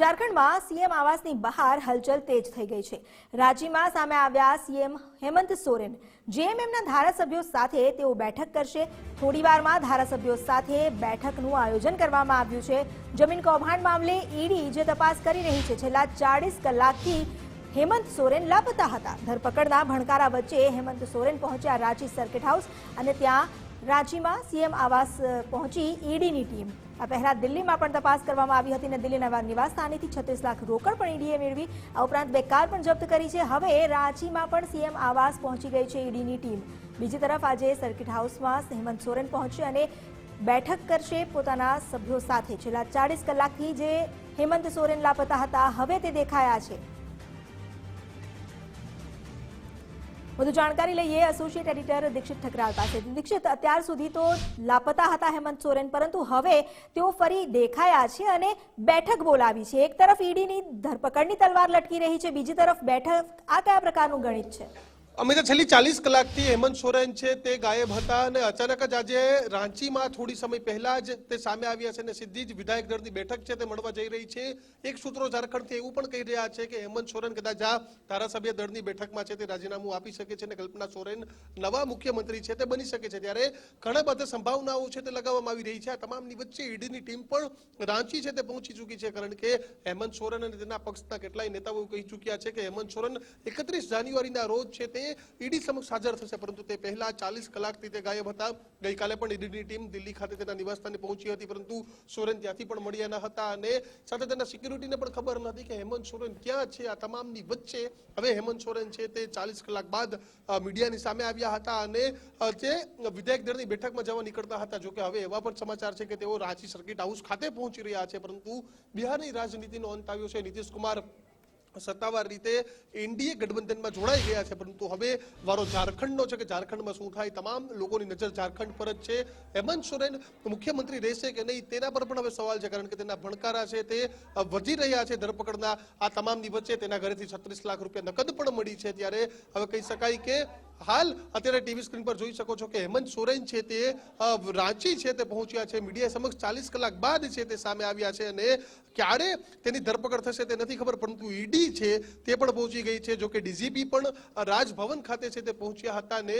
ઝારખંડમાં સીએમ આવાસની બહાર હલચલ તેજ થઈ ગઈ છે. રાંચીમાં સામે આવ્યા સીએમ હેમંત સોરેન. જેએમએમના ધારાસભ્યો સાથે તેઓ બેઠક કરશે. થોડીવારમાં ધારાસભ્યો સાથે બેઠકનું આયોજન કરવામાં આવ્યું છે. જમીન કૌભાંડ મામલે ઈડી જે તપાસ કરી રહી છે, છેલ્લા ચાળીસ કલાકથી હેમંત સોરેન લાપતા હતા. ધરપકડના ભણકારા વચ્ચે હેમંત સોરેન પહોંચ્યા રાંચી સર્કિટ હાઉસ અને ત્યાં રાંચીમાં સીએમ આવાસ પહોંચી ઈડીની ટીમ. આ પહેલા દિલ્હીમાં પણ તપાસ કરવામાં આવી હતી અને દિલ્હીના નિવાસ સ્થાનેથી છત્રીસ લાખ રોકડ પણ ઈડીએ મેળવી. આ ઉપરાંત બે કાર પણ જપ્ત કરી છે. હવે રાંચીમાં પણ સીએમ આવાસ પહોંચી ગઈ છે ઈડીની ટીમ. બીજી તરફ આજે સર્કિટ હાઉસમાં હેમંત સોરેન પહોંચશે અને બેઠક કરશે પોતાના સભ્યો સાથે. છેલ્લા ચાળીસ કલાકથી જે હેમંત સોરેન લાપતા હતા, હવે તે દેખાયા છે. વધુ જાણકારી લઈએ. એસોસિએટ એડિટર દીક્ષિત ઠકરાલ પાસેથી. દીક્ષિત, અત્યાર સુધી તો લાપતા હતા હેમંત સોરેન, પરંતુ હવે તેઓ ફરી દેખાયા છે અને બેઠક બોલાવી છે. એક તરફ ઈડીની ધરપકડની તલવાર લટકી રહી છે, બીજી તરફ બેઠક આ કયા પ્રકારનું ગણિત છે? અમે તો છેલ્લી ચાલીસ કલાકથી હેમંત સોરેન છે, તે ગાયબ હતા અને અચાનક જ આજે રાંચીમાં થોડી સમય પહેલા જ તે સામે આવ્યા છે અને સીધી જ વિધાયક દળની બેઠક છે, તે મળવા જઈ રહી છે. એક સૂત્રો ઝારખંડથી એવું પણ કહી રહ્યા છે કે હેમંત સોરેન કદાચ આ ધારાસભ્ય દળની બેઠકમાં છે તે રાજીનામું આપી શકે છે અને કલ્પના સોરેન નવા મુખ્યમંત્રી છે, તે બની શકે છે. ત્યારે ઘણા બધા સંભાવનાઓ છે તે લગાવવામાં આવી રહી છે. આ તમામની વચ્ચે ઈડીની ટીમ પણ રાંચી છે તે પહોંચી ચૂકી છે, કારણ કે હેમંત સોરેન અને તેના પક્ષના કેટલાય નેતાઓ કહી ચૂક્યા છે કે હેમંત સોરેન એકત્રીસ જાન્યુઆરીના રોજ છે તે ઈડી સમક્ષ હાજર થશે, પરંતુ તે પહેલા ચાલીસ કલાકથી તે ગાયબ હતા. ગઈકાલે પણ ઈડીની ટીમ દિલ્હી ખાતે તેના નિવાસસ્થાને પહોંચી હતી, પરંતુ સોરેન ત્યાંથી પણ મળ્યા ન હતા અને સાથે તેના સિક્યુરિટીને પણ ખબર નથી કે હેમંત સોરેન ક્યાં છે, આ તમામની વચ્ચે. હવે હેમંત સોરેન છે તે ચાલીસ કલાક બાદ મીડિયાની સામે આવ્યા હતા અને તે વિધાયક દળની બેઠકમાં જવા નીકળતા હતા. જોકે હવે એવા પણ સમાચાર છે કે તેઓ રાંચી સર્કિટ હાઉસ ખાતે પહોંચી રહ્યા છે, પરંતુ બિહારની રાજનીતિનો અંત આવ્યો છે. નીતિશ કુમાર સત્તાવાર રીતે એનડીએ ગઠબંધનમાં જોડાઈ ગયા છે. પરંતુ હવે વારો ઝારખંડનો છે કે ઝારખંડમાં શું થાય તમામ લોકોની નજર ઝારખંડ પર જ છે. હેમંત સોરેન મુખ્યમંત્રી રહેશે કે નહીં તેના પર પણ હવે સવાલ છે, કારણ કે તેના ભણકારા છે, તે વધી રહ્યા છે ધરપકડના આ તમામની વચ્ચે. તેના ઘરેથી છત્રીસ લાખ રૂપિયા નકદ પણ મળી છે. ત્યારે હવે કહી શકાય કે હાલ અત્યારે ટીવી સ્ક્રીન પર જોઈ શકો છો કે હેમંત સોરેન છે તે રાંચી છે તે પહોંચ્યા છે. મીડિયા સમક્ષ ચાલીસ કલાક બાદ છે તે સામે આવ્યા છે અને ક્યારે તેની ધરપકડ થશે તે નથી ખબર, પરંતુ ઈડી છે તે પણ પહોંચી ગઈ છે જો કે ડીજીપી પણ રાજભવન ખાતે છે તે પહોંચ્યા હતા ને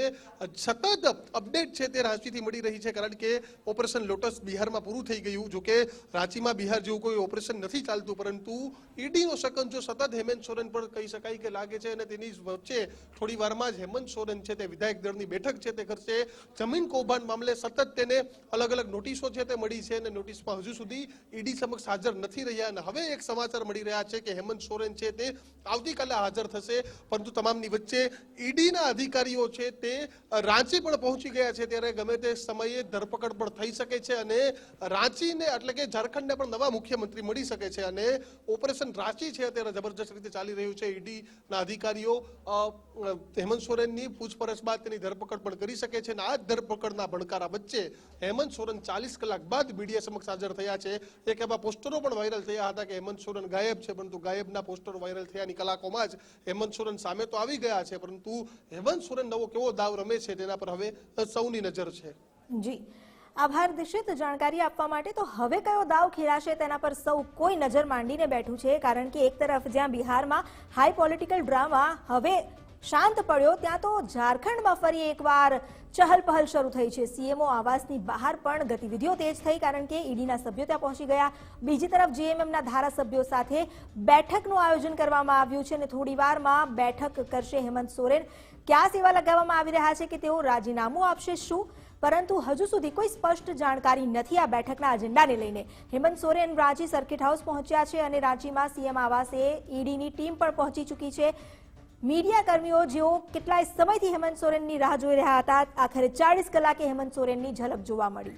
સતત અપડેટ છે તે રાંચીથી મળી રહી છે, કારણ કે ઓપરેશન લોટસ બિહારમાં પૂરું થઈ ગયું. જો કે રાંચીમાં બિહાર જેવું કોઈ ઓપરેશન નથી ચાલતું, પરંતુ ઈડીનો જો સતત હેમંત સોરેન પર કહી શકાય કે લાગે છે અને તેની વચ્ચે થોડી વારમાં જ હેમંત સોરેન છે તે વિધાયક દળની બેઠક છે તે કરશે જમીન કૌભાંડ મામલે સતત તેને અલગ અલગ નોટિસો છે તે મળી છે અને નોટિસમાં હજુ સુધી ઈડી સમક્ષ હાજર નથી રહ્યા. અને હવે એક સમાચાર મળી રહ્યા છે કે હેમંત સોરેન છે તે આવતીકાલે હાજર થશે. પરંતુ તમામની વચ્ચે ઈડીના અધિકારીઓ છે તે રાંચી પણ પહોંચી ગયા છે ત્યારે ગમે તે સમયે ધરપકડ પણ થઈ શકે છે અને રાંચીને એટલે કે ઝારખંડને પણ નવા મુખ્યમંત્રી મળી શકે છે. અને ઓપરેશન રાંચી છે અત્યારે જબરજસ્ત રીતે ચાલી રહ્યું છે. ઈડીના અધિકારીઓ હેમંત સોરેનની પૂછપરછ બાદ તેની ધરપકડ પણ કરી શકે છે અને આ ધરપકડના ભણકારા વચ્ચે હેમંત સોરેન ચાલીસ કલાક બાદ મીડિયા સમક્ષ હાજર થયા છે. એક એવા પોસ્ટરો પણ વાયરલ થયા હતા કે હેમંત સોરેન ગાયબ છે, પરંતુ ગાયબના પોસ્ટરો વાયરલ થયાની કલાકોમાં જ હેમંત સોરેન સામે તો આવી ગયા છે, પરંતુ હેમંત સોરેન નવો કેવો દાવ રમે છે તેના પર હવે સૌની નજર છે. જી. આભાર દિશિત જાણકારી આપવા માટે તો હવે કયો દાવ ખેલાશે તેના પર સૌ કોઈ નજર માંડીને બેઠું છે, કારણ કે એક તરફ જ્યાં બિહારમાં હાઈ પોલિટિકલ ડ્રામા હવે શાંત પડ્યો. ત્યાં તો ઝારખંડમાં ફરી એકવાર ચહલ પહલ શરૂ થઈ છે. સીએમઓ આવાસની બહાર પણ ગતિવિધિઓ તેજ થઈ કારણ કે ઈડીના સભ્યો ત્યાં પહોંચી ગયા. બીજી તરફ જીએમએમના ધારાસભ્યો સાથે બેઠકનું આયોજન કરવામાં આવ્યું છે અને થોડીવારમાં બેઠક કરશે હેમંત સોરેન. ક્યાં સેવા લગાવવામાં આવી રહ્યા છે કે તેઓ રાજીનામું આપશે, શું? પરંતુ હજુ સુધી કોઈ સ્પષ્ટ જાણકારી નથી આ બેઠકના એજન્ડાને લઈને. હેમંત સોરેન રાંચી સર્કિટ હાઉસ પહોંચ્યા છે અને રાંચીમાં સીએમ આવાસે ઈડીની ટીમ પણ પહોંચી ચૂકી છે. મીડિયા કર્મીઓ જેઓ કેટલાય સમયથી હેમંત સોરેનની રાહ જોઈ રહ્યા હતા, આખરે ચાળીસ કલાકે હેમંત સોરેનની ઝલક જોવા મળી.